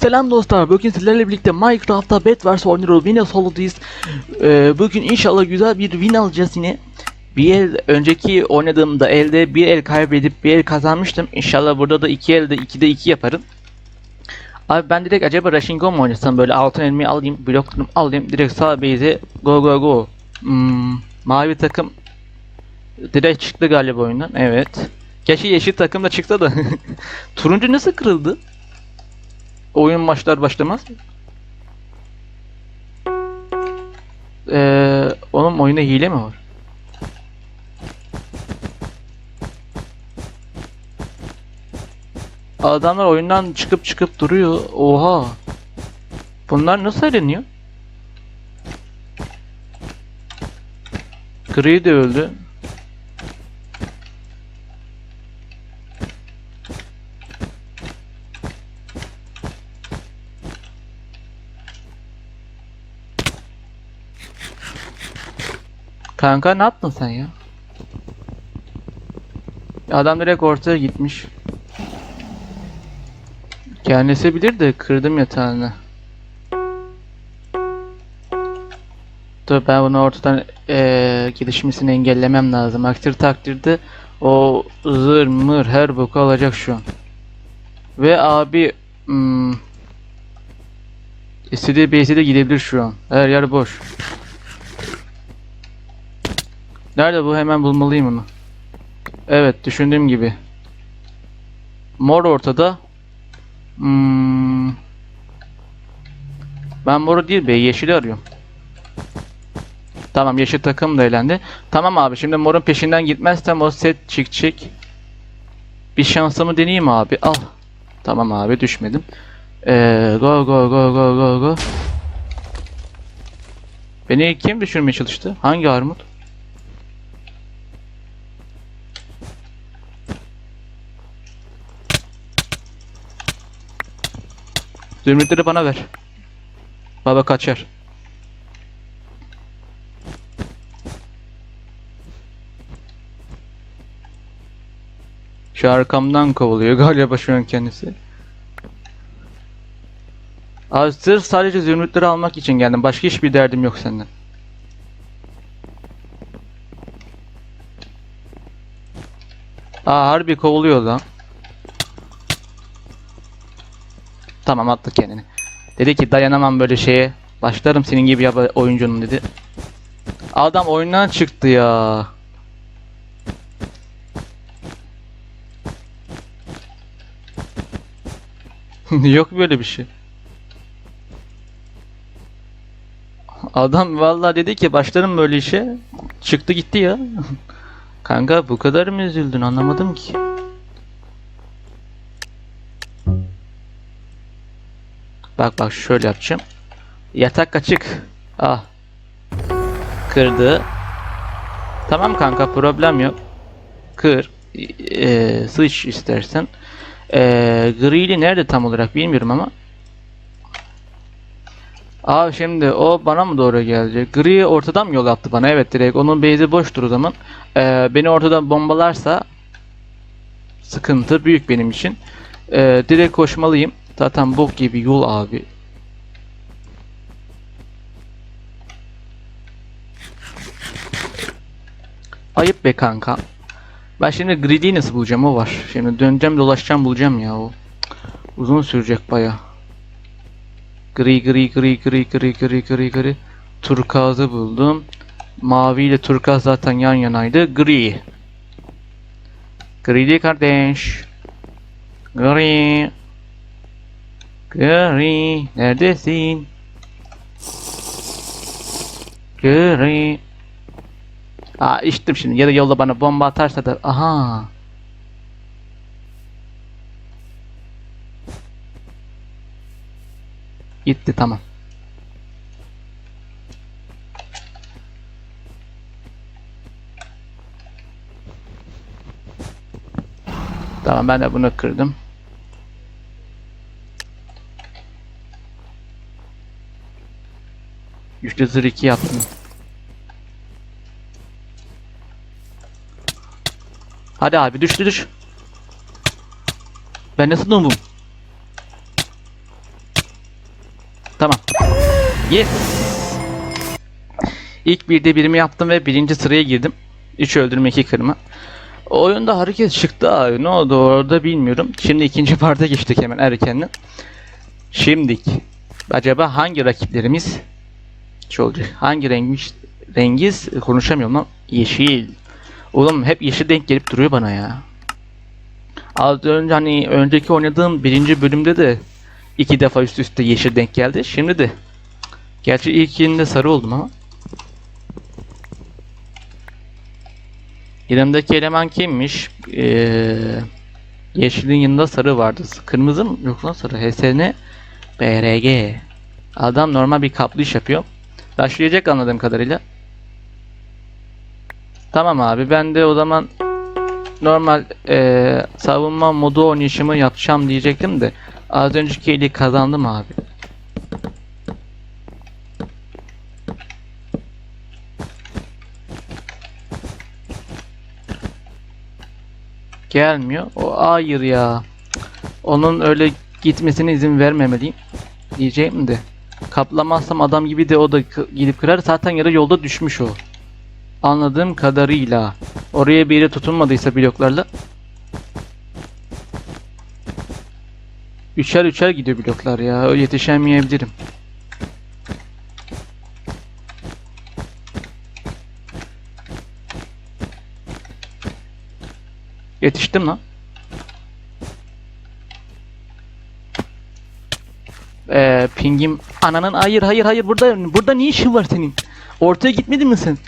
Selam dostlar. Bugün sizlerle birlikte Minecraft'ta Bedwars oynuyoruz. Yine soludayız. Ee, bugün inşallah güzel bir win alacağız yine. Bir el önceki oynadığımda elde bir el kaybedip bir el kazanmıştım. İnşallah burada da iki elde 2'de 2 yaparım. Abi ben direkt acaba Rushing Go mu oynasam böyle altın elmayı alayım, bloklarımı alayım, direkt sağ base'e go go go. Hmm, mavi takım direkt çıktı galiba oyundan. Evet. Keşke yeşil takım da çıksa da. Turuncu nasıl kırıldı? Oyun başlar başlamaz. Ee, onun oyunda hile mi var? Adamlar oyundan çıkıp çıkıp duruyor. Oha. Bunlar nasıl eleniyor? Gri de öldü. Kanka ne yaptın sen ya? Adam direkt ortaya gitmiş. Kendisi bilir de kırdım yatağını. Dur ben bunu ortadan eee gelişmesini engellemem lazım. Aksi takdirde o zır mır her boku alacak şu an. Ve abi hmm, istediği base'e de gidebilir şu an. Her yer boş. Nerede bu? Hemen bulmalıyım onu. Evet, düşündüğüm gibi. Mor ortada. Hmm. Ben moru değil be, yeşili arıyorum. Tamam, yeşil takım da eğlendi. Tamam abi, şimdi morun peşinden gitmezsem o set çıkacak. Bir şansımı deneyeyim abi. Al. Tamam abi, düşmedim. Ee, go go go go go go. Beni kim düşürmeye çalıştı? Hangi armut? Zümrütleri bana ver. Baba kaçar. Şu arkamdan kovuluyor galiba şu an kendisi. Abi sırf sadece zümrütleri almak için geldim. Başka hiçbir derdim yok senden. Aa harbi kovuluyor lan. Tamam attı kendini. Dedi ki dayanamam böyle şeye. Başlarım senin gibi yap oyuncunun dedi. Adam oyundan çıktı ya. Yok böyle bir şey. Adam vallahi dedi ki başlarım böyle işe. Çıktı gitti ya. Kanka bu kadar mı üzüldün anlamadım ki. Bak bak şöyle yapacağım. Yatak açık. Ah. Kırdı. Tamam kanka problem yok. Kır. Ee, sıç istersen. Ee, grili nerede tam olarak bilmiyorum ama. Abi şimdi o bana mı doğru gelecek? Gri ortadan mı yol yaptı bana? Evet direkt. Onun base'i boştur o zaman. Ee, beni ortadan bombalarsa sıkıntı büyük benim için. Ee, direkt koşmalıyım. Zaten bok gibi yol abi. Ayıp be kanka. Ben şimdi Greedy'yi nasıl bulacağım o var. Şimdi döneceğim dolaşacağım bulacağım ya o. Uzun sürecek baya. Gri gri gri gri gri gri gri gri. Turkuaz'ı buldum. Mavi ile turkuaz zaten yan yanaydı. Gri. Greedy kardeş. Gri. Gri. Neredesin? Gri. Aa içtim şimdi. Ya da yolda bana bomba atarsa da. Aha. Gitti tamam. Tamam ben de bunu kırdım. Güçlü zırh 2 yaptım. Hadi abi düş düş. Ben nasıl noobum? Tamam. Yes. İlk birde birimi yaptım ve birinci sıraya girdim. 3 öldürme 2 kırma. Oyunda hareket çıktı abi. Ne oldu orada bilmiyorum. Şimdi ikinci parta geçtik hemen erkenden. Şimdik. Acaba hangi rakiplerimiz şu olacak? Hangi rengmiş? Rengiz konuşamıyorum lan. Yeşil. Oğlum hep yeşil denk gelip duruyor bana ya. Az önce hani önceki oynadığım birinci bölümde de iki defa üst üste yeşil denk geldi. Şimdi de. Gerçi ilkinde sarı oldum ama. Yanımdaki eleman kimmiş? Ee, yeşilin yanında sarı vardı. Kırmızı mı? Yok lan sarı. HSN BRG. Adam normal bir kaplı iş yapıyor. Başlayacak anladığım kadarıyla. Tamam abi ben de o zaman normal eee, savunma modu oynayışımı yapacağım diyecektim de az önceki eli kazandım abi. Gelmiyor. O hayır ya. Onun öyle gitmesine izin vermemeliyim. Diyeceğim de. Kaplamazsam adam gibi de o da gidip kırar. Zaten yarı yolda düşmüş o. Anladığım kadarıyla. Oraya bir yere tutunmadıysa bloklarla. Üçer üçer gidiyor bloklar ya. Yetişemeyebilirim. Yetiştim lan. Ee, pingim ananın hayır hayır hayır burada burada ne işin var senin? Ortaya gitmedin mi sen?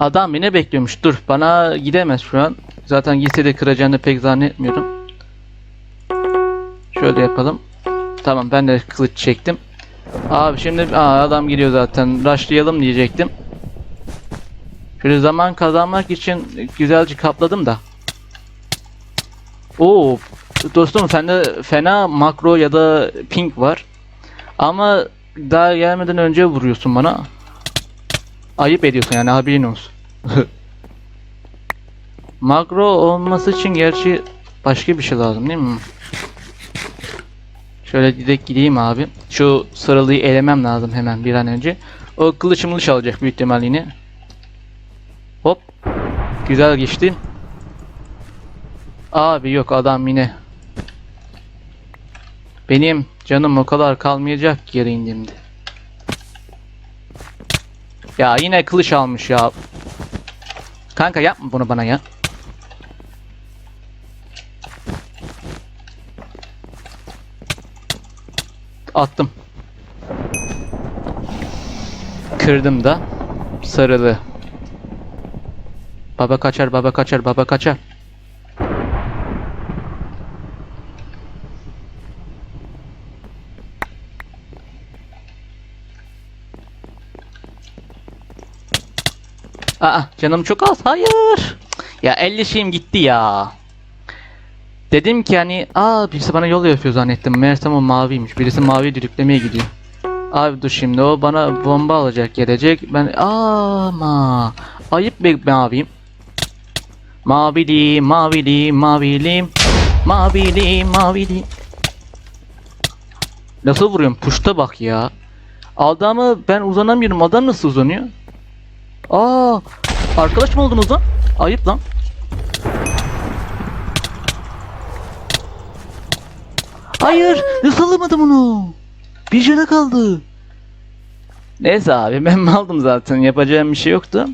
Adam beni bekliyormuş. Dur bana gidemez şu an. Zaten gitse de kıracağını pek zannetmiyorum. Şöyle yapalım. Tamam ben de kılıç çektim. Abi şimdi aa, adam geliyor zaten. Rushlayalım diyecektim. Şöyle zaman kazanmak için güzelce kapladım da. Oo dostum sende fena makro ya da pink var. Ama daha gelmeden önce vuruyorsun bana. Ayıp ediyorsun yani haberin olsun. makro olması için gerçi başka bir şey lazım değil mi? Şöyle direkt gideyim abi. Şu sıralıyı elemem lazım hemen bir an önce. O kılıç mılıç alacak büyük ihtimal yine. Hop. Güzel geçti. Abi yok adam yine. Benim canım o kadar kalmayacak ki yere. Ya yine kılıç almış ya. Kanka yapma bunu bana ya. Attım. Kırdım da. Sarılı. Baba kaçar, baba kaçar, baba kaçar. Aa, canım çok az. Hayır. Ya 50 şeyim gitti ya. Dedim ki hani aa birisi bana yol yapıyor zannettim. Meğersem o maviymiş. Birisi mavi düdüklemeye gidiyor. Abi dur şimdi o bana bomba alacak gelecek. Ben ama ayıp be maviyim. Mavili, mavili, mavili, mavili, mavili. Nasıl vuruyorum? Puşta bak ya. Adamı ben uzanamıyorum. Adam nasıl uzanıyor? Aa, arkadaş mı oldunuz lan? Ayıp lan. Hayır, nasıl alamadım onu? Bir jene kaldı. Neyse abi ben aldım zaten yapacağım bir şey yoktu.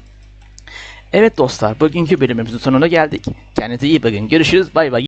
Evet dostlar bugünkü bölümümüzün sonuna geldik. Kendinize iyi bakın görüşürüz bay bay.